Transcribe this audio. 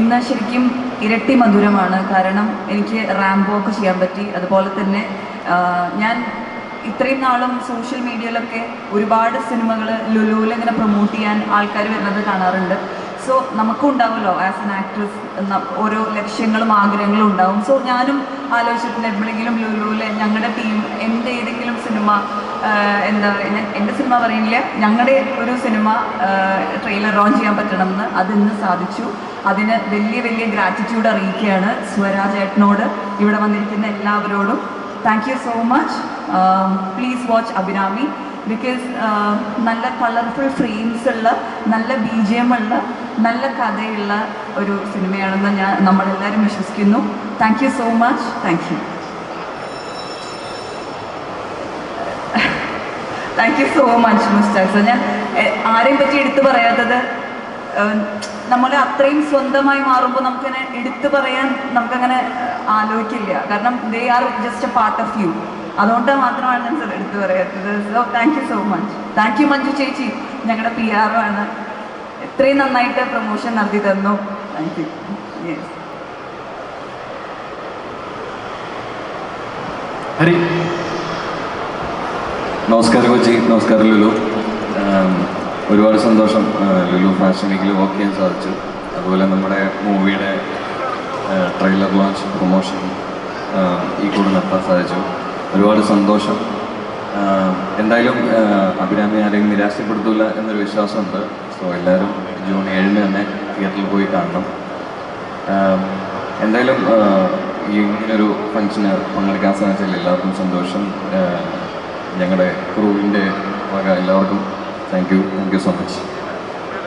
ഇന്ന് ശരിക്കും ഇരട്ടി മധുരമാണ്. കാരണം എനിക്ക് റാമ്പ് വോക്ക് ചെയ്യാൻ പറ്റി. അതുപോലെ തന്നെ ഞാൻ ഇത്രയും നാളും സോഷ്യൽ മീഡിയയിലൊക്കെ ഒരുപാട് സിനിമകൾ ലുലുവിൽ ഇങ്ങനെ പ്രൊമോട്ട് ചെയ്യാൻ ആൾക്കാർ വരുന്നത് കാണാറുണ്ട്. സോ നമുക്കും ഉണ്ടാവുമല്ലോ ആസ് എൻ ആക്ട്രസ് എന്ന ഓരോ ലക്ഷ്യങ്ങളും ആഗ്രഹങ്ങളും ഉണ്ടാവും. സോ ഞാനും ആലോചിച്ചിട്ടുണ്ട് എപ്പോഴെങ്കിലും ലുലുവിൽ ഞങ്ങളുടെ ടീം എന്റെ ഏതെങ്കിലും സിനിമ എന്താ പറയുക എന്റെ സിനിമ പറയുന്നില്ല ഞങ്ങളുടെ ഒരു സിനിമ ട്രെയിലർ ലോഞ്ച് ചെയ്യാൻ പറ്റണമെന്ന് അതിന്ന് സാധിച്ചു. അതിന് വലിയ വലിയ ഗ്രാറ്റിറ്റ്യൂഡ് അറിയിക്കുകയാണ് സ്വരാജ് ഏട്ടനോട്. ഇവിടെ വന്നിരിക്കുന്ന എല്ലാവരോടും thank you so much please watch Abhirami. Because നല്ല കളർഫുൾ ഫ്രെയിംസ് ഉള്ള നല്ല ബി ജി എം ഉള്ള നല്ല കഥയുള്ള ഒരു സിനിമയാണെന്ന് ഞാൻ നമ്മളെല്ലാവരും വിശ്വസിക്കുന്നു. Thank you so much thank you thank you so much mister sir ഞാൻ ആരെയും പറ്റി എടുത്തു പറയാത്തത് നമ്മൾ അത്രയും സ്വന്തമായി മാറുമ്പോൾ നമുക്കങ്ങനെ എടുത്തു പറയാൻ നമുക്കങ്ങനെ ആലോചിക്കില്ല. കാരണം they are just a part of you അതുകൊണ്ട് മാത്രമാണ് ഞാൻ സർ എടുത്തു പറയാത്തത്. So thank you so much thank you Manju ചേച്ചി. ഞങ്ങളുടെ പി ആർ ആണ്. ഇത്രയും നന്നായിട്ട് പ്രൊമോഷൻ നടത്തി തന്നു. Thank you yes Hari. നമസ്കാരം കൊച്ചി നമസ്കാരം ലുലു. ഒരുപാട് സന്തോഷം. ലുലു ഫാഷൻ വീക്കിൽ വർക്ക് ചെയ്യാൻ സാധിച്ചു. അതുപോലെ നമ്മുടെ മൂവിയുടെ ട്രെയിലർ ലോഞ്ച് പ്രൊമോഷൻ ഈ കൂടെ നടത്താൻ സാധിച്ചു. ഒരുപാട് സന്തോഷം. എന്തായാലും അഭിരാമി ആരെയും നിരാശപ്പെടുത്തില്ല എന്നൊരു വിശ്വാസമുണ്ട്. സോ എല്ലാവരും ജൂൺ ഏഴിന് തന്നെ തിയേറ്ററിൽ പോയി കാണണം. എന്തായാലും ഈ ഇങ്ങനൊരു ഫംഗ്ഷന് പങ്കെടുക്കാൻ സാധിച്ചാൽ എല്ലാവർക്കും സന്തോഷം. ഞങ്ങളുടെ ക്രൂവിന്റെ വക എല്ലാവർക്കും thank you thank you so much